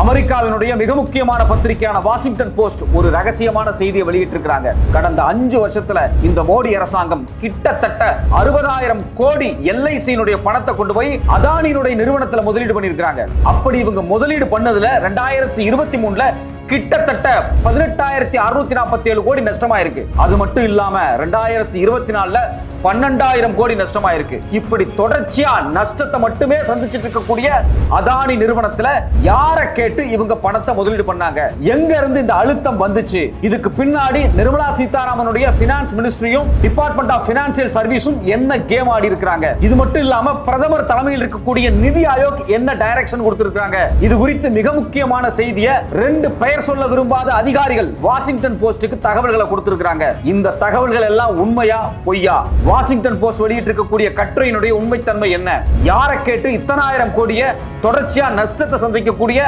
அமெரிக்காவினுடைய மிக முக்கியமான பத்திரிகையான வாஷிங்டன் போஸ்ட் ஒரு ரகசியமான செய்தியை வெளியிட்டிருக்கிறாங்க. கடந்த அஞ்சு வருஷத்துல இந்த மோடி அரசாங்கம் கிட்டத்தட்ட அறுபதாயிரம் கோடி எல்ஐசியினுடைய பணத்தை கொண்டு போய் அதானியினுடைய நிறுவனத்துல முதலீடு பண்ணியிருக்கிறாங்க. அப்படி இவங்க முதலீடு பண்ணதுல ரெண்டாயிரத்தி இருபத்தி மூணுல கிட்டத்தட்ட பதினெட்டாயிரத்தி அறுநூத்தி நாற்பத்தி ஏழு கோடி நஷ்டமாயிருக்கு. அது மட்டும் இல்லாம ரெண்டாயிரத்தி இருபத்தி நாலுல பன்னெண்டாயிரம் கோடி நஷ்டமாயிருக்கு. இப்படி தொடர்ச்சியா நஷ்டத்தை மட்டுமே சந்திச்சிட்டு இருக்கக்கூடிய அதானி நிறுவனத்துல யார கேட்டு இவங்க பணத்தை முதலீடு பண்ணாங்க? எங்க இருந்து இந்த அழுத்தம் வந்துச்சு? இதுக்கு பின்னாடி நிர்மலா சீதாராமனுடைய பினான்ஸ் மினிஸ்ட்ரியும் டிபார்ட்மெண்ட் ஆஃப் பினான்சியல் சர்வீஸும் என்ன கேம் ஆடி இருக்கிறாங்க? இது மட்டும் இல்லாம பிரதமர் தலைமையில் இருக்கக்கூடிய நிதி ஆயோக் என்ன டைரக்ஷன் கொடுத்திருக்காங்க இது குறித்து மிக முக்கியமான செய்தியை ரெண்டு பெயர் சொல்ல விரும்பாத அதிகாரிகள் வாஷிங்டன் போஸ்டுக்கு தகவல்களை கொடுத்திருக்காங்க இந்த தகவல்கள் எல்லாம் உண்மையா பொய்யா? வாஷிங்டன் போஸ்ட் வெளியிட்டு இருக்கக்கூடிய கட்டுரையினுடைய உண்மைத்தன்மை என்ன? யாரை கேட்டு இத்தனாயிரம் கோடிய தொடர்ச்சியா நஷ்டத்தை சந்திக்கக்கூடிய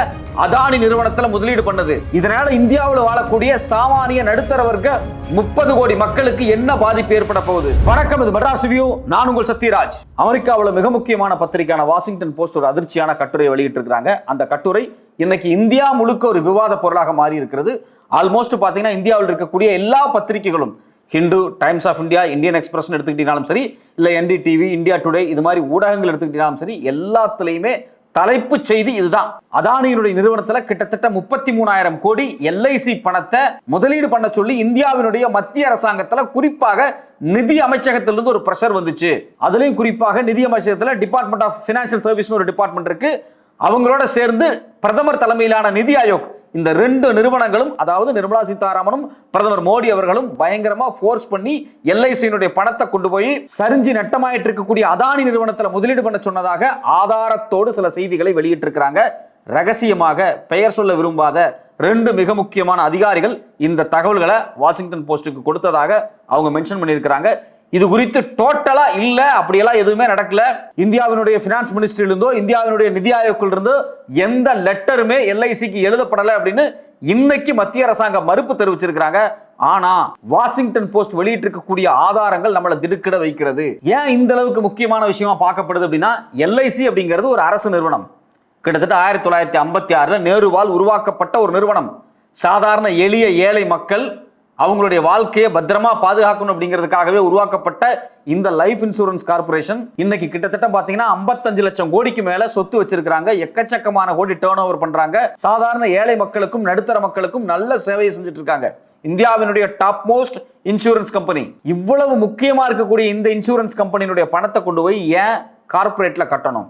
அதானி நிறுவனத்துல முதலீடு பண்ணது? இதனால இந்தியாவில் வாழக்கூடிய சாமானிய நடுத்தர வர்க்க முப்பது கோடி மக்களுக்கு என்ன பாதிப்பு ஏற்பட போகுது? வணக்கம் இது மெட்ராஸ் வியூ. நான் உங்கள் சத்யராஜ். அமெரிக்காவில் மிக முக்கியமான பத்திரிகையான வாஷிங்டன் போஸ்ட் ஒரு அதிர்ச்சியான கட்டுரை வெளியிட்டிருக்காங்க அந்த கட்டுரை இன்னைக்கு இந்தியா முழுக்க ஒரு விவாத பொருளாக மாறி இருக்கிறது ஆல்மோஸ்ட் பார்த்தீங்கன்னா இந்தியாவில் இருக்கக்கூடிய எல்லா பத்திரிகைகளும் Hindu Times of India Indian Express எடுத்துக்கிட்டீங்கனாலும் சரி இல்லை என்டி டிவி இந்தியா டுடே இது மாதிரி ஊடகங்கள் எடுத்துக்கிட்டீங்கனாலும் சரி எல்லாத்துலேயுமே தலைப்பு செய்தி இதுதான். அதானியினுடைய நிறுவனத்துல கிட்டத்தட்ட முப்பத்தி மூணாயிரம் கோடி எல்ஐசி பணத்தை முதலீடு பண்ண சொல்லி இந்தியாவினுடைய மத்திய அரசாங்கத்துல குறிப்பாக நிதி அமைச்சகத்திலிருந்து ஒரு பிரஷர் வந்துச்சு. அதுலயும் குறிப்பாக நிதி அமைச்சகத்துல டிபார்ட்மெண்ட் ஆஃப் பினான்சியல் சர்வீஸ் ஒரு டிபார்ட்மெண்ட் இருக்கு. அவங்களோட சேர்ந்து பிரதமர் தலைமையிலான நிதி ஆயோக் இந்த ரெண்டு நிறுவனங்களும் அதாவது நிர்மலா சீதாராமனும் பிரதமர் மோடி அவர்களும் பயங்கரமா ஃபோர்ஸ் பண்ணி எல்ஐசியினுடைய பணத்தை கொண்டு போய் சரிஞ்சு நட்டமாயிட்டு இருக்கக்கூடிய அதானி நிறுவனத்தில் முதலீடு பண்ண சொன்னதாக ஆதாரத்தோடு சில செய்திகளை வெளியிட்டிருக்கிறாங்க. ரகசியமாக பெயர் சொல்ல விரும்பாத ரெண்டு மிக முக்கியமான அதிகாரிகள் இந்த தகவல்களை வாஷிங்டன் போஸ்டுக்கு கொடுத்ததாக அவங்க மென்ஷன் பண்ணியிருக்கிறாங்க. இது குறித்து டோட்டலா இல்ல அப்படியெல்லாம் எதுவுமே நடக்கல. இந்தியாவினுடைய பினான்ஸ் மினிஸ்ட்ரியிலிருந்தோ இந்தியாவினுடைய நிதி ஆயோக்கில் இருந்தோ எந்த லெட்டருமே எல்ஐசிக்கு எழுதப்படலை அப்படின்னு இன்னைக்கு மத்திய அரசாங்கம் மறுப்பு தெரிவிச்சிருக்கிறாங்க. ஆனா வாஷிங்டன் போஸ்ட் வெளியிட்டு இருக்கக்கூடிய ஆதாரங்கள் நம்மளை திடுக்கிட வைக்கிறது. ஏன் இந்த அளவுக்கு முக்கியமான விஷயமா பார்க்கப்படுது அப்படின்னா எல்ஐசி அப்படிங்கிறது ஒரு அரசு நிறுவனம். கிட்டத்தட்ட ஆயிரத்தி தொள்ளாயிரத்தி ஐம்பத்தி ஆறுல நேருவால் உருவாக்கப்பட்ட ஒரு நிறுவனம். சாதாரண எளிய ஏழை மக்கள் அவங்களுடைய வாழ்க்கையை பத்திரமா பாதுகாக்கணும் அப்படிங்கிறதுக்காகவே உருவாக்கப்பட்ட இந்த லைஃப் இன்சூரன்ஸ் கார்பரேஷன் இன்னைக்கு கிட்டத்தட்ட பாத்தீங்கன்னா 55 லட்சம் கோடிக்கு மேல சொத்து வச்சிருக்காங்க எக்கச்சக்கமான கோடி டேர்ன் ஓவர் பண்றாங்க. சாதாரண ஏழை மக்களுக்கும் நடுத்தர மக்களுக்கும் நல்ல சேவையை செஞ்சுட்டு இருக்காங்க இந்தியாவினுடைய டாப் மோஸ்ட் இன்சூரன்ஸ் கம்பெனி இவ்வளவு முக்கியமா இருக்கக்கூடிய இந்த இன்சூரன்ஸ் கம்பெனியினுடைய பணத்தை கொண்டு போய் ஏன் கார்பரேட்ல கட்டணும்?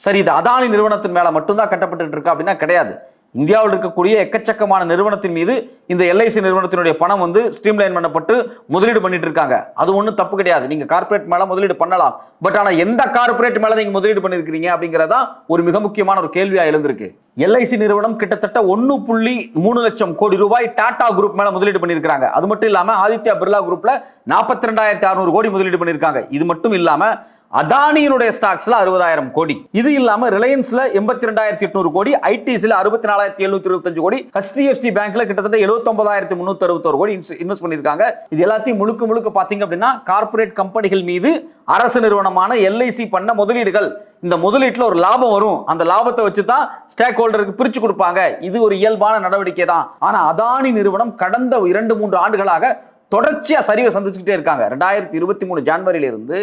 சரி இது அதானி நிறுவனத்தின் மேல மட்டும்தான் கட்டப்பட்டு இருக்கா அப்படின்னா கிடையாது. இந்தியாவில் இருக்கக்கூடிய எக்கச்சக்கமான நிறுவனத்தின் மீது இந்த எல்ஐசி நிறுவனத்தினுடைய பணம் வந்து ஸ்ட்ரீம்லைன் பண்ணப்பட்டு முதலீடு பண்ணிட்டு இருக்காங்க. அது ஒன்றும் தப்பு கிடையாது. நீங்க கார்ப்பரேட் மேல முதலீடு பண்ணலாம். பட் ஆனா எந்த கார்ப்பரேட் மேல நீங்க முதலீடு பண்ணிருக்கீங்க அப்படிங்கறதா ஒரு மிக முக்கியமான ஒரு கேள்வியா எழுந்திருக்கு. எல்ஐசி நிறுவனம் கிட்டத்தட்ட ஒன்னு புள்ளி மூணு லட்சம் கோடி ரூபாய் டாடா குரூப் மேல முதலீடு பண்ணியிருக்காங்க அது மட்டும் இல்லாம ஆதித்யா பிர்லா குரூப்ல நாற்பத்தி ரெண்டாயிரத்தி அறுநூறு கோடி முதலீடு பண்ணியிருக்காங்க இது மட்டும் இல்லாம அதானியினுடைய ஸ்டாக்ஸ்ல அறுபதாயிரம் கோடி. இது இல்லாம ரிலையன்ஸ்ல எண்பத்தி ரெண்டாயிரத்தி எட்நூறு கோடி ஐடிசில அறுபத்தி நாலாயிரத்தி எழுநூத்தி இருபத்தஞ்சு கோடி ஹெச்டிஎஃப்சி பேங்க்ல கிட்டத்தட்ட எழுபத்தி ஒன்பதாயிரத்தி முன்னூத்தி அறுபத்தோரு கோடி இன்வெஸ்ட் பண்ணிருக்காங்க இது எல்லாத்தையும் முழுக்க முழுக்க பாத்தீங்க அப்படின்னா கார்ப்பரேட் கம்பெனிகள் மீது அரசு நிறுவனமான எல்ஐசி பண்ண முதலீடுகள். இந்த முதலீட்டில் ஒரு லாபம் வரும். அந்த லாபத்தை வச்சு தான் ஸ்டேக் ஹோல்டருக்கு பிரிச்சு கொடுப்பாங்க. இது ஒரு இயல்பான நடவடிக்கை தான். ஆனா அதானி நிறுவனம் கடந்த இரண்டு மூன்று ஆண்டுகளாக தொடர்ச்சியா சரிவை சந்திச்சுக்கிட்டே இருக்காங்க. ரெண்டாயிரத்தி இருபத்தி மூணு ஜான்வரியிலிருந்து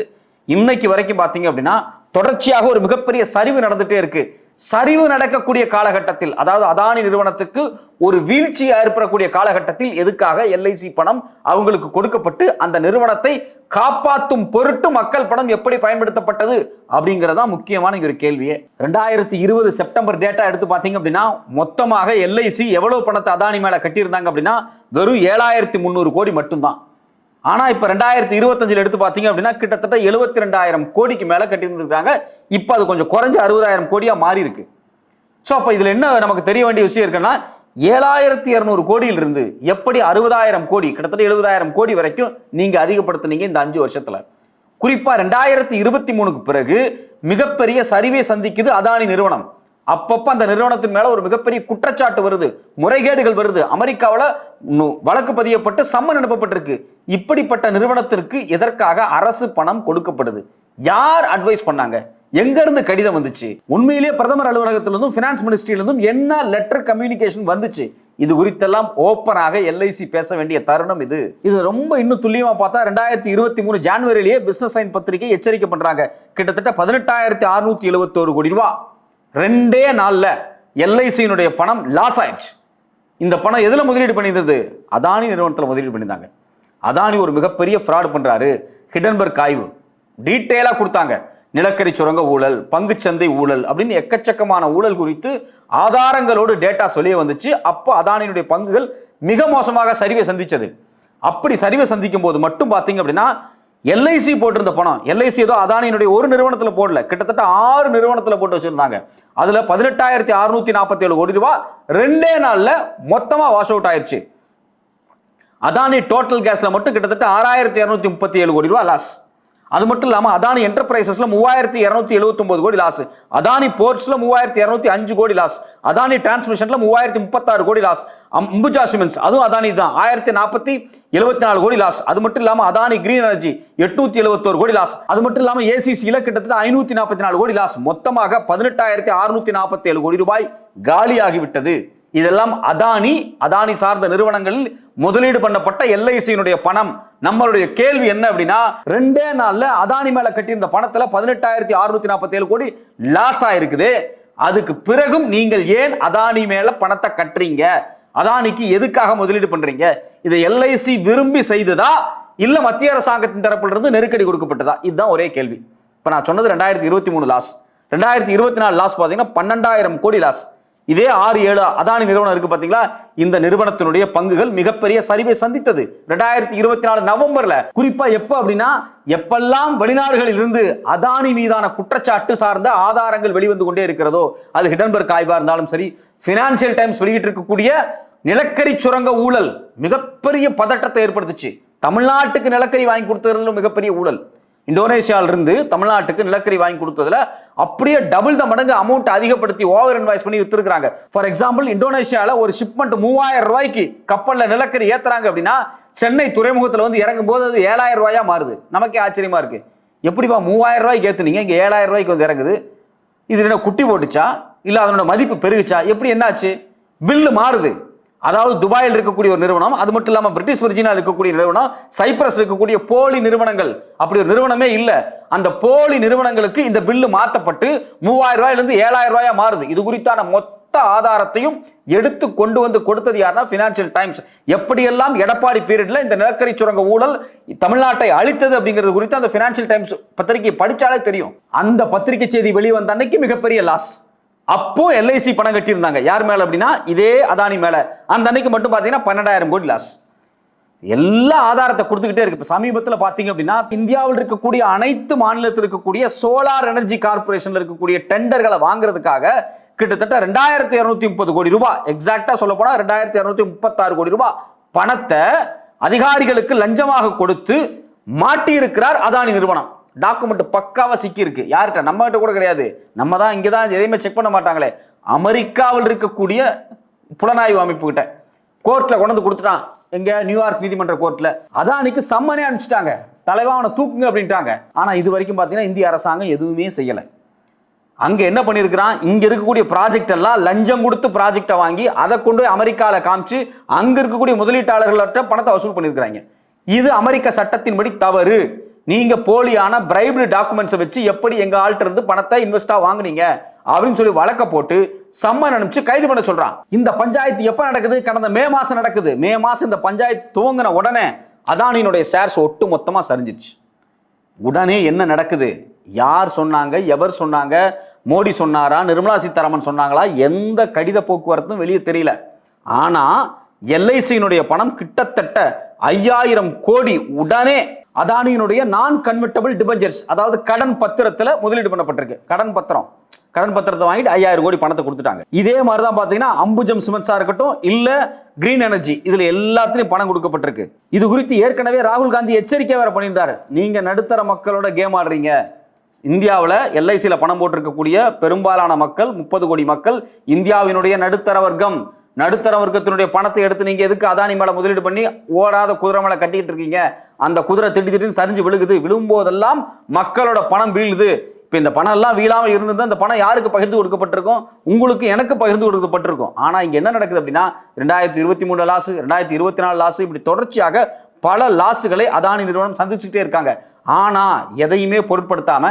இன்னைக்கு வரைக்கும் பார்த்தீங்க அப்படின்னா தொடர்ச்சியாக ஒரு மிகப்பெரிய சரிவு நடந்துட்டே இருக்கு. சரிவு நடக்கக்கூடிய காலகட்டத்தில் அதாவது அதானி நிறுவனத்துக்கு ஒரு வீழ்ச்சி ஏற்படக்கூடிய காலகட்டத்தில் எதுக்காக எல்ஐசி பணம் அவங்களுக்கு கொடுக்கப்பட்டு அந்த நிறுவனத்தை காப்பாற்றும் பொருட்டு மக்கள் பணம் எப்படி பயன்படுத்தப்பட்டது அப்படிங்கிறதா முக்கியமான ஒரு கேள்வியே. ரெண்டாயிரத்தி இருபது செப்டம்பர் டேட்டா எடுத்து பார்த்தீங்க அப்படின்னா மொத்தமாக எல்ஐசி எவ்வளவு பணத்தை அதானி மேல கட்டியிருந்தாங்க அப்படின்னா வெறும் ஏழாயிரத்தி முந்நூறு கோடி மட்டும்தான். ஆனா இப்ப ரெண்டாயிரத்தி இருபத்தஞ்சுல எடுத்து பாத்தீங்க அப்படின்னா கிட்டத்தட்ட எழுபத்தி ரெண்டாயிரம் கோடிக்கு மேல கட்டியிருந்திருக்காங்க இப்ப அது கொஞ்சம் குறைஞ்ச அறுபதாயிரம் கோடியா மாறி இருக்கு ஸோ அப்ப இதுல என்ன நமக்கு தெரிய வேண்டிய விஷயம் இருக்குன்னா ஏழாயிரத்தி இருநூறு கோடியிலிருந்து எப்படி அறுபதாயிரம் கோடி கிட்டத்தட்ட எழுபதாயிரம் கோடி வரைக்கும் நீங்க அதிகப்படுத்துனீங்க இந்த அஞ்சு வருஷத்துல. குறிப்பா ரெண்டாயிரத்தி இருபத்தி மூணுக்கு பிறகு மிகப்பெரிய சரிவை சந்திக்குது அதானி நிறுவனம். அப்பப்போ அந்த நிறுவனத்தின் மேலே ஒரு மிகப்பெரிய குற்றச்சாட்டு வருது முறைகேடுகள் வருது. அமெரிக்காவில் வழக்கு பதியப்பட்டு சம்மன் அனுப்பப்பட்டிருக்கு. இப்படிப்பட்ட நிறுவனத்திற்கு எதற்காக அரசு பணம் கொடுக்கப்படுது? யார் அட்வைஸ் பண்ணாங்க? எங்கேருந்து கடிதம் வந்துச்சு? உண்மையிலேயே பிரதமர் அலுவலகத்திலிருந்தும் ஃபினான்ஸ் மினிஸ்ட்ரியிலிருந்தும் என்ன லெட்டர் கம்யூனிகேஷன் வந்துச்சு? இது குறித்தெல்லாம் ஓப்பனாக எல்ஐசி பேச வேண்டிய தருணம் இது. இது ரொம்ப இன்னும் துல்லியமா பார்த்தா ரெண்டாயிரத்தி இருபத்தி மூணு ஜான்வரியிலேயே பிசினஸ் சைன் பத்திரிகை எச்சரிக்கை பண்றாங்க. கிட்டத்தட்ட பதினெட்டாயிரத்தி அறுநூத்தி எழுபத்தோரு கோடி ரூபாய் ரெண்டே நாளில் எல்ஐசியினுடைய பணம் லாஸ் ஆயிடுச்சு. இந்த பணம் எதில் முதலீடு பண்ணியிருந்தது? அதானி நிறுவனத்தில் முதலீடு பண்ணியிருந்தாங்க. அதானி ஒரு மிகப்பெரிய ஃப்ராடு பண்ணுறாரு ஹிடன்பர்க் ஆய்வு. டீட்டெயிலாக கொடுத்தாங்க. நிலக்கரி சுரங்க ஊழல் பங்குச்சந்தை ஊழல் அப்படின்னு எக்கச்சக்கமான ஊழல் குறித்து ஆதாரங்களோடு டேட்டா வெளியே வந்துச்சு. அப்போ அதானியினுடைய பங்குகள் மிக மோசமாக சரிவை சந்திச்சது. அப்படி சரிவை சந்திக்கும் போது மட்டும் பார்த்தீங்க அப்படின்னா எல்ஐசி போட்டிருந்த பணம். எல்ஐசி ஏதோ அதானியினுடைய ஒரு நிறுவனத்தில் போடல. கிட்டத்தட்ட ஆறு நிறுவனத்தில் போட்டு வச்சிருந்தாங்க. அதுல பதினெட்டாயிரத்தி அறுநூத்தி நாற்பத்தி ஏழு கோடி ரூபாய் ரெண்டே நாள்ல மொத்தமா வாஷ் அவுட் ஆயிருச்சு. அதானி டோட்டல் கேஸ்ல மட்டும் கிட்டத்தட்ட ஆறாயிரத்தி இரநூத்தி முப்பத்தி ஏழு கோடி ரூபாய் லாஸ் அது மட்டும் இல்லாமல் அதானி என்டர்பிரைசஸ்ல மூவாயிரத்தி இரநூத்தி எழுபத்தி கோடி லாஸ் அதானி போர்ட்ஸ்ல மூவாயிரத்தி இரநூத்தி அஞ்சு கோடி லாஸ் அதானி டிரான்ஸ்மிஷன்ல மூவாயிரத்தி முப்பத்தாறு கோடி லாஸ் அம்புஜா சிமெண்ட்ஸ் அதுவும் அதானி தான். ஆயிரத்தி நாற்பத்தி எழுபத்தி நாலு கோடி லாஸ் அது மட்டும் இல்லாமல் அதானி கிரீன் எனர்ஜி எட்நூத்தி எழுபத்தோரு கோடி லாஸ் அது மட்டும் இல்லாமல் ஏசிசியில் கிட்டத்தட்ட ஐநூத்தி நாற்பத்தி நாலு கோடி லாஸ் மொத்தமாக பதினெட்டாயிரத்தி அறுநூத்தி நாற்பத்தி ஏழு கோடி ரூபாய் காலியாகிவிட்டது. இதெல்லாம் அதானி அதானி சார்ந்த நிறுவனங்களில் முதலீடு பண்ணப்பட்ட எல்ஐசியினுடைய பணம். நம்மளுடைய கேள்வி என்ன அப்படின்னா ரெண்டே நாள்ல அதானி மேல கட்டியிருந்த பணத்துல பதினெட்டாயிரத்தி அறுநூத்தி நாற்பத்தி ஏழு கோடி லாஸ் ஆயிருக்குது. அதுக்கு பிறகும் நீங்கள் ஏன் அதானி மேல பணத்தை கட்டுறீங்க? அதானிக்கு எதுக்காக முதலீடு பண்றீங்க? இதை எல்ஐசி விரும்பி செய்ததா? இல்ல மத்திய அரசாங்கத்தின் தரப்பில் இருந்து நெருக்கடி கொடுக்கப்பட்டதா? இதுதான் ஒரே கேள்வி. இப்ப நான் சொன்னது ரெண்டாயிரத்தி இருபத்தி மூணு லாஸ் ரெண்டாயிரத்தி இருபத்தி நாலு லாஸ் பாத்தீங்கன்னா பன்னெண்டாயிரம் கோடி லாஸ் இதே ஆறு ஏழு அதானி நிறுவனம் இருக்கு பாத்தீங்களா? இந்த நிறுவனத்தினுடைய பங்குகள் மிகப்பெரிய சரிவை சந்தித்தது. ரெண்டாயிரத்தி இருபத்தி நாலு நவம்பர்ல. குறிப்பா எப்ப அப்படின்னா எப்பெல்லாம் வெளிநாடுகளில் இருந்து அதானி மீதான குற்றச்சாட்டு சார்ந்த ஆதாரங்கள் வெளிவந்து கொண்டே இருக்கிறதோ அது ஹிடன்பர்க் ஆய்வா இருந்தாலும் சரி பினான்சியல் டைம்ஸ் வெளியிட்டு இருக்கக்கூடிய நிலக்கரி சுரங்க ஊழல் மிகப்பெரிய பதட்டத்தை ஏற்படுத்துச்சு. தமிழ்நாட்டுக்கு நிலக்கரி வாங்கி கொடுத்ததுல மிகப்பெரிய ஊழல். இந்தோனேஷியாவிலிருந்து தமிழ்நாட்டுக்கு நிலக்கரி வாங்கி கொடுத்ததுல அப்படியே டபுள் த மடங்கு அமௌண்ட் அதிகப்படுத்தி ஓவர் இன்வாய்ஸ் பண்ணி வித்துருக்காங்க ஃபார் எக்ஸாம்பிள் இந்தோனேஷியாவில் ஒரு ஷிப்மெண்ட் மூவாயிரம் ரூபாய்க்கு கப்பலில் நிலக்கரி ஏத்துறாங்க அப்படின்னா சென்னை துறைமுகத்தில் வந்து இறங்கும் போது அது ஏழாயிரம் ரூபாயா மாறுது. நமக்கே ஆச்சரியமா இருக்கு. எப்படிப்பா மூவாயிரம் ரூபாய்க்கு ஏற்றுனீங்க இங்கே ஏழாயிரம் ரூபாய்க்கு வந்து இறங்குது. இது என்ன குட்டி போட்டுச்சா? இல்லை அதனோட மதிப்பு பெருகுச்சா? எப்படி என்னாச்சு? பில்லு மாறுது. அதாவது துபாயில் இருக்கக்கூடிய ஒரு நிறுவனம் அது மட்டும் இல்லாமல் பிரிட்டிஷ் விர்ஜினா இருக்கக்கூடிய நிறுவனம் சைப்ரஸ் இருக்கக்கூடிய போலி நிறுவனங்கள். அப்படி ஒரு நிறுவனமே இல்லை. அந்த போலி நிறுவனங்களுக்கு இந்த பில்லு மாற்றப்பட்டு மூவாயிரம் ரூபாயிலிருந்து ஏழாயிரம் ரூபாயா மாறுது. இது குறித்தான மொத்த ஆதாரத்தையும் எடுத்து கொண்டு வந்து கொடுத்தது யாருன்னா பினான்சியல் டைம்ஸ் எப்படியெல்லாம் எடப்பாடி பீரியட்ல இந்த நிலக்கரி சுரங்க ஊழல் தமிழ்நாட்டை அழித்தது அப்படிங்கிறது குறித்து அந்த பினான்சியல் டைம்ஸ் பத்திரிகை படிச்சாலே தெரியும். அந்த பத்திரிகை செய்தி வெளிவந்த அன்னைக்கு மிகப்பெரிய லாஸ் அப்போ எல்ஐசி பணம் கட்டியிருந்தாங்க. யார் மேல அப்படின்னா? இதே அதானி மேல. அந்த அன்னைக்கு மட்டும் பாத்தீங்கன்னா பன்னெண்டாயிரம் கோடி லாஸ் எல்லா ஆதாரத்தை கொடுத்துக்கிட்டே இருக்கு. இப்போ சமீபத்தில் பாத்தீங்க அப்படின்னா இந்தியாவில் இருக்கக்கூடிய அனைத்து மாநிலத்தில் இருக்கக்கூடிய சோலார் எனர்ஜி கார்பரேஷன்ல இருக்கக்கூடிய டெண்டர்களை வாங்குறதுக்காக கிட்டத்தட்ட ரெண்டாயிரத்தி இருநூத்தி முப்பது கோடி ரூபாய். எக்ஸாக்டா சொல்ல போனா ரெண்டாயிரத்தி இருநூத்தி முப்பத்தாறு கோடி ரூபாய் பணத்தை அதிகாரிகளுக்கு லஞ்சமாக கொடுத்து மாட்டியிருக்கிறார் அதானி நிறுவனம். டாக்குமெண்ட் பக்காவாக சிக்கியிருக்கு. யார்கிட்ட? நம்மகிட்ட கூட கிடையாது. நம்ம தான் இங்கே தான் எதையுமே செக் பண்ண மாட்டாங்களே. அமெரிக்காவில் இருக்கக்கூடிய புலனாய்வு அமைப்புக்கிட்ட கோர்ட்டில் கொண்டு வந்து கொடுத்துட்டான். எங்க? நியூயார்க் நீதிமன்ற கோர்ட்ல அதானிக்கு சம்மனே அனுப்பிச்சிட்டாங்க. தலைவா அவனை தூக்குங்க அப்படின்ட்டாங்க. ஆனால் இது வரைக்கும் பார்த்தீங்கன்னா இந்திய அரசாங்கம் எதுவுமே செய்யலை. அங்கே என்ன பண்ணியிருக்கிறான்? இங்கே இருக்கக்கூடிய ப்ராஜெக்ட் எல்லாம் லஞ்சம் கொடுத்து ப்ராஜெக்டை வாங்கி அதை கொண்டு போய் அமெரிக்காவில் காமிச்சு அங்கே இருக்கக்கூடிய முதலீட்டாளர்கள்ட்ட பணத்தை வசூல் பண்ணியிருக்கிறாங்க. இது அமெரிக்க சட்டத்தின்படி தவறு. நீங்க போலியான பிரைப்டு டாக்குமெண்ட்ஸை வச்சு எப்படி எங்க ஆள்கிட்ட இருந்து பணத்தை இன்வெஸ்டா வாங்குனீங்க? அப்படின்னு சொல்லி வழக்க போட்டு சம்மன் அனுப்பிச்சு கைது பண்ண சொல்றான். இந்த பஞ்சாயத்து எப்ப நடக்குது? கடந்த மே மாசம் நடக்குது. மே மாசம் இந்த பஞ்சாயத்து துவங்கின உடனே அதானியினுடைய ஷேர்ஸ் ஒட்டு மொத்தமா சரிஞ்சிருச்சு. உடனே என்ன நடக்குது? யார் சொன்னாங்க? எவர் சொன்னாங்க? மோடி சொன்னாரா? நிர்மலா சீதாராமன் சொன்னாங்களா? எந்த கடித போக்குவரத்தும் வெளியே தெரியல. ஆனா எல்ஐசியினுடைய பணம் கிட்டத்தட்ட ஐயாயிரம் கோடி உடனே அதானியினுடைய நான் கன்வெர்டபிள் டிபஞ்சர்ஸ் அதாவது கடன் பத்திரத்துல முதலீடு பண்ணப்பட்டிருக்கு. கடன் பத்திரம். கடன் பத்திரத்தை வாங்கிட்டு ஐயாயிரம் கோடி பணத்தை கொடுத்துட்டாங்க. இதே மாதிரி தான் பார்த்தீங்கன்னா அம்புஜம் சிமெண்ட்ஸாக இருக்கட்டும் இல்லை கிரீன் எனர்ஜி இதில் எல்லாத்துலேயும் பணம் கொடுக்கப்பட்டிருக்கு. இது குறித்து ஏற்கனவே ராகுல் காந்தி எச்சரிக்கை வேற பண்ணியிருந்தார். நீங்கள் நடுத்தர மக்களோட கேம் ஆடுறீங்க. இந்தியாவில் எல்ஐசியில் பணம் போட்டிருக்கக்கூடிய பெரும்பாலான மக்கள் முப்பது கோடி மக்கள் இந்தியாவினுடைய நடுத்தர வர்க்கம். நடுத்தர வர்க்கத்தினுடைய பணத்தை எடுத்து நீங்க எதுக்கு அதானி மேல முதலீடு பண்ணி ஓடாத குதிரை மேல கட்டிக்கிட்டு இருக்கீங்க? அந்த குதிரை திட்டி திட்டி சரிஞ்சு விழுகுது. விழும்போதெல்லாம் மக்களோட பணம் வீழுது. இப்போ இந்த பணம் எல்லாம் வீழாம இருந்தது அந்த பணம் யாருக்கு பகிர்ந்து கொடுக்கப்பட்டிருக்கும்? உங்களுக்கு எனக்கு பகிர்ந்து கொடுக்கப்பட்டிருக்கும். ஆனா இங்க என்ன நடக்குது அப்படின்னா ரெண்டாயிரத்தி இருபத்தி மூணு லாஸ் ரெண்டாயிரத்தி இருபத்தி நாலு லாஸ் இப்படி தொடர்ச்சியாக பல லாஸுகளை அதானி நிறுவனம் சந்திச்சுக்கிட்டே இருக்காங்க. ஆனா எதையுமே பொருட்படுத்தாம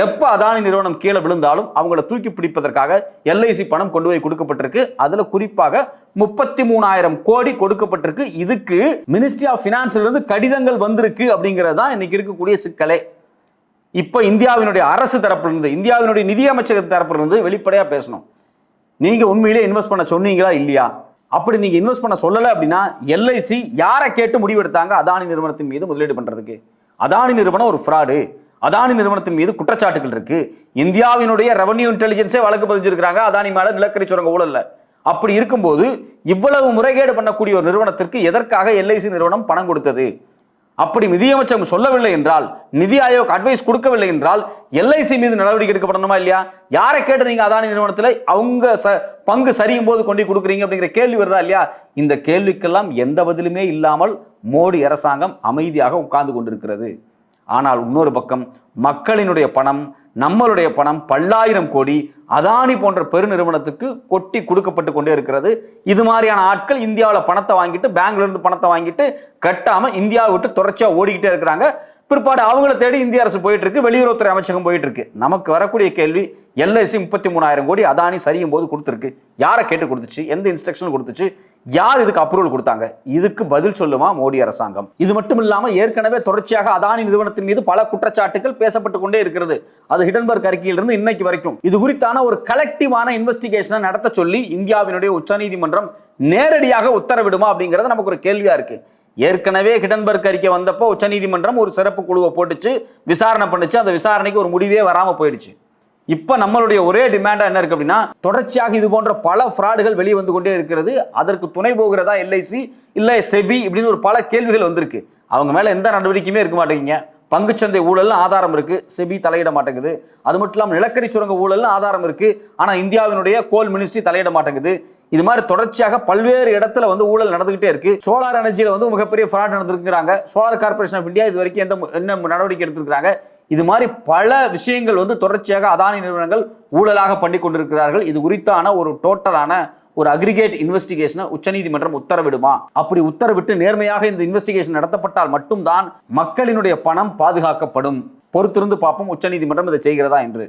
எப்போ அதானி நிறுவனம் கீழே விழுந்தாலும் அவங்கள தூக்கி பிடிப்பதற்காக எல்ஐசி பணம் கொண்டு போய் கொடுக்கப்பட்டிருக்கு. அதில் குறிப்பாக முப்பத்தி மூணாயிரம் கோடி கொடுக்கப்பட்டிருக்கு. இதுக்கு மினிஸ்ட்ரி ஆஃப் ஃபினான்ஸ்லேருந்து கடிதங்கள் வந்திருக்கு அப்படிங்கிறது தான் இன்னைக்கு இருக்கக்கூடிய சிக்கலே. இப்போ இந்தியாவினுடைய அரசு தரப்பிலிருந்து இந்தியாவினுடைய நிதியமைச்சக தரப்பிலிருந்து வெளிப்படையாக பேசணும். நீங்கள் உண்மையிலே இன்வெஸ்ட் பண்ண சொன்னீங்களா இல்லையா? அப்படி நீங்கள் இன்வெஸ்ட் பண்ண சொல்லலை அப்படின்னா எல்ஐசி யாரை கேட்டு முடிவெடுத்தாங்க? அதானி நிறுவனத்தின் மீது முதலீடு பண்ணுறதுக்கு அதானி நிறுவனம் ஒரு ஃப்ராடு அதானி நிறுவனத்தின் மீது குற்றச்சாட்டுகள் இருக்கு. இந்தியாவினுடைய ரெவன்யூ இன்டெலிஜென்ஸே வழக்கு பதிஞ்சிருக்கிறாங்க. அதானி மேல நிலக்கரி சுரங்க ஊழல்ல. அப்படி இருக்கும்போது இவ்வளவு முறைகேடு பண்ணக்கூடிய ஒரு நிறுவனத்திற்கு எதற்காக எல்ஐசி நிறுவனம் பணம் கொடுத்தது? அப்படி நிதியமைச்சகம் சொல்லவில்லை என்றால் நிதி ஆயோக் அட்வைஸ் கொடுக்கவில்லை என்றால் எல்ஐசி மீது நடவடிக்கை எடுக்கப்படணுமா இல்லையா? யாரை கேட்டு நீங்க அதானி நிறுவனத்தில் அவங்க ச பங்கு சரியும் போது கொண்டு கொடுக்குறீங்க அப்படிங்கிற கேள்வி வருதா இல்லையா? இந்த கேள்விக்கெல்லாம் எந்த பதிலுமே இல்லாமல் மோடி அரசாங்கம் அமைதியாக உட்கார்ந்து கொண்டிருக்கிறது. ஆனால் இன்னொரு பக்கம் மக்களினுடைய பணம் நம்மளுடைய பணம் பல்லாயிரம் கோடி அதானி போன்ற பெருநிறுவனத்துக்கு கொட்டி கொடுக்கப்பட்டு கொண்டே இருக்கிறது. இது மாதிரியான ஆட்கள் இந்தியாவில் பணத்தை வாங்கிட்டு பேங்க்ல இருந்து பணத்தை வாங்கிட்டு கட்டாமல் இந்தியாவை விட்டு தொடர்ச்சியாக ஓடிக்கிட்டே இருக்கிறாங்க. பிற்பாடு அவங்கள தேடி இந்திய அரசு போயிட்டு இருக்கு வெளியுறவுத்துறை அமைச்சகம் போயிட்டு இருக்கு நமக்கு வரக்கூடிய கேள்வி எல்ஐசி முப்பத்தி மூணாயிரம் கோடி அதானி சரியும் போது கொடுத்துருக்கு. யாரை கேட்டு கொடுத்துச்சு? எந்த இன்ஸ்ட்ரக்ஷன் கொடுத்துச்சு? யார் இதுக்கு அப்ரூவல் கொடுத்தாங்க? இதுக்கு பதில் சொல்லுமா மோடி அரசாங்கம்? இது மட்டும் இல்லாம ஏற்கனவே தொடர்ச்சியாக அதானி நிறுவனத்தின் மீது பல குற்றச்சாட்டுகள் பேசப்பட்டு கொண்டே இருக்கிறது. அது ஹிடன்பர்க் அறிக்கையிலிருந்து இன்னைக்கு வரைக்கும். இது குறித்தான ஒரு கலெக்டிவான இன்வெஸ்டிகேஷனை நடத்த சொல்லி இந்தியாவினுடைய உச்சநீதிமன்றம் நேரடியாக உத்தரவிடுமா அப்படிங்கிறது நமக்கு ஒரு கேள்வியா இருக்கு. ஏற்கனவே ஹிடன்பர்க் அறிக்கை வந்தப்போ உச்சநீதிமன்றம் ஒரு சிறப்பு குழுவை போட்டுச்சு விசாரணை பண்ணுச்சு. அந்த விசாரணைக்கு ஒரு முடிவே வராம போயிடுச்சு. இப்ப நம்மளுடைய ஒரே டிமாண்டா என்ன இருக்கு அப்படின்னா தொடர்ச்சியாக இது போன்ற பல ஃப்ராடுகள் வெளியே வந்து கொண்டே இருக்கிறது. அதற்கு துணை போகிறதா எல்ஐசி இல்ல செபி இப்படின்னு ஒரு பல கேள்விகள் வந்திருக்கு. அவங்க மேல எந்த நடவடிக்கையுமே இருக்க மாட்டேங்குங்க பங்குச்சந்தை ஊழல்னு ஆதாரம் இருக்கு. செபி தலையிட மாட்டேங்குது. அது மட்டும் இல்லாமல் நிலக்கரி சுரங்க ஊழல்னு ஆதாரம் இருக்கு. ஆனா இந்தியாவினுடைய கோல் மினிஸ்ட்ரி தலையிட மாட்டேங்குது. இது மாதிரி தொடர்ச்சியாக பல்வேறு இடத்துல வந்து ஊழல் நடந்துகிட்டே இருக்கு. சோலார் எனர்ஜியில வந்து மிகப்பெரிய ஃப்ராட் நடந்திருக்கிறாங்க சோலார் கார்பரேஷன் ஆஃப் இந்தியா இது வரைக்கும் எந்த என்ன நடவடிக்கை எடுத்திருக்கிறாங்க. இது மாதிரி பல விஷயங்கள் வந்து தொடர்ச்சியாக அதானி நிறுவனங்கள் ஊழலாக பண்ணி கொண்டிருக்கிறார்கள். இது குறித்தான ஒரு டோட்டலான ஒரு அக்ரிகேட் இன்வெஸ்டிகேஷனை உச்சநீதிமன்றம் உத்தரவிடுமா? அப்படி உத்தரவிட்டு நேர்மையாக இந்த இன்வெஸ்டிகேஷன் நடத்தப்பட்டால் மட்டும்தான் மக்களினுடைய பணம் பாதுகாக்கப்படும். பொறுத்திருந்து பார்ப்போம் உச்சநீதிமன்றம் இதை செய்கிறதா என்று.